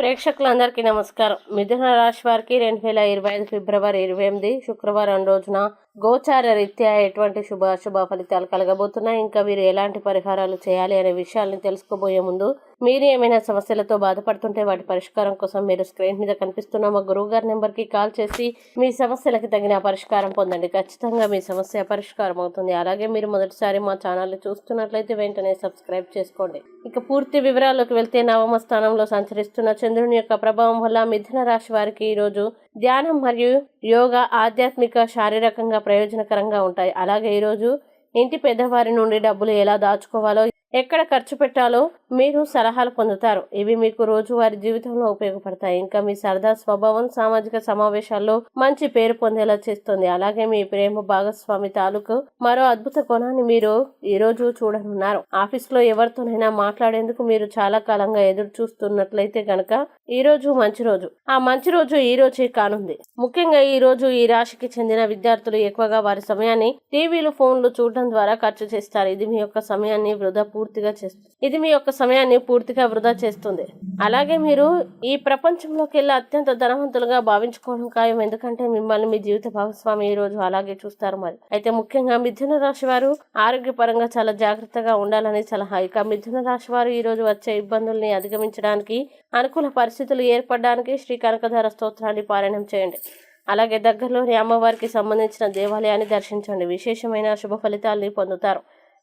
ప్రేక్షకులందరికీ నమస్కారం. మిథున రాశి వారికి రెండు వేల ఇరవై ఐదు ఫిబ్రవరి ఇరవై ఎనిమిది శుక్రవారం రోజున గోచార రీత్యా ఎటువంటి శుభ అశుభ ఫలితాలు కలగబోతున్నాయి? ఇంకా వీరు ఎలాంటి పరిహారాలు చేయాలి అనే విషయాల్ని తెలుసుకోబోయే ముందు మీరు ఏమైనా సమస్యలతో బాధపడుతుంటే వాటి పరిష్కారం కోసం మీరు స్క్రీన్ మీద కనిపిస్తున్న మా గురువు గారి నెంబర్కి కాల్ చేసి మీ సమస్యలకు తగిన పరిష్కారం పొందండి. ఖచ్చితంగా మీ సమస్య పరిష్కారం అవుతుంది. అలాగే మీరు మొదటిసారి మా ఛానల్ని చూస్తున్నట్లయితే వెంటనే సబ్స్క్రైబ్ చేసుకోండి. ఇక పూర్తి వివరాల్లోకి వెళ్తే నవమ స్థానంలో సంచరిస్తున్న చంద్రుని యొక్క ప్రభావం వల్ల మిథున రాశి వారికి ఈరోజు ధ్యానం మరియు యోగా ఆధ్యాత్మిక శారీరకంగా ప్రయోజనకరంగా ఉంటాయి. అలాగే ఈరోజు ఇంటి పెద్దవారి నుండి డబ్బులు ఎలా దాచుకోవాలో ఎక్కడ ఖర్చు పెట్టాలో మీరు సలహాలు పొందుతారు. ఇవి మీకు రోజువారి జీవితంలో ఉపయోగపడతాయి. ఇంకా మీ సరదా స్వభావం సామాజిక సమావేశాల్లో మంచి పేరు పొందేలా చేస్తుంది. అలాగే మీ ప్రేమ భాగస్వామి తాలూకు మరో అద్భుత కోణాన్ని మీరు ఈ రోజు చూడనున్నారు. ఆఫీస్లో ఎవరితోనైనా మాట్లాడేందుకు మీరు చాలా కాలంగా ఎదురు చూస్తున్నట్లయితే గనక ఈ రోజు మంచి రోజు. ఆ మంచి రోజు ఈ రోజే కానుంది. ముఖ్యంగా ఈ రోజు ఈ రాశికి చెందిన విద్యార్థులు ఎక్కువగా వారి సమయాన్ని టీవీలు ఫోన్లు చూడడం ద్వారా ఖర్చు చేస్తారు. ఇది మీ యొక్క సమయాన్ని వృధా పూర్తిగా చేస్తుంది. ఇది మీ యొక్క సమయాన్ని పూర్తిగా వృధా చేస్తుంది. అలాగే మీరు ఈ ప్రపంచంలోకి వెళ్ళి అత్యంత ధనవంతులుగా భావించుకోవడం ఖాయం. ఎందుకంటే మిమ్మల్ని మీ జీవిత భాగస్వామి ఈ రోజు అలాగే చూస్తారు మరి. అయితే ముఖ్యంగా మిథున రాశి వారు ఆరోగ్యపరంగా చాలా జాగ్రత్తగా ఉండాలని సలహా. ఇక మిథున రాశి వారు ఈ రోజు వచ్చే ఇబ్బందుల్ని అధిగమించడానికి అనుకూల పరిస్థితులు ఏర్పడడానికి శ్రీ కనకధార స్తోత్రాన్ని పారాయణం చేయండి. అలాగే దగ్గరలోని అమ్మవారికి సంబంధించిన దేవాలయాన్ని దర్శించండి. విశేషమైన శుభ ఫలితాల్ని పొందుతారు.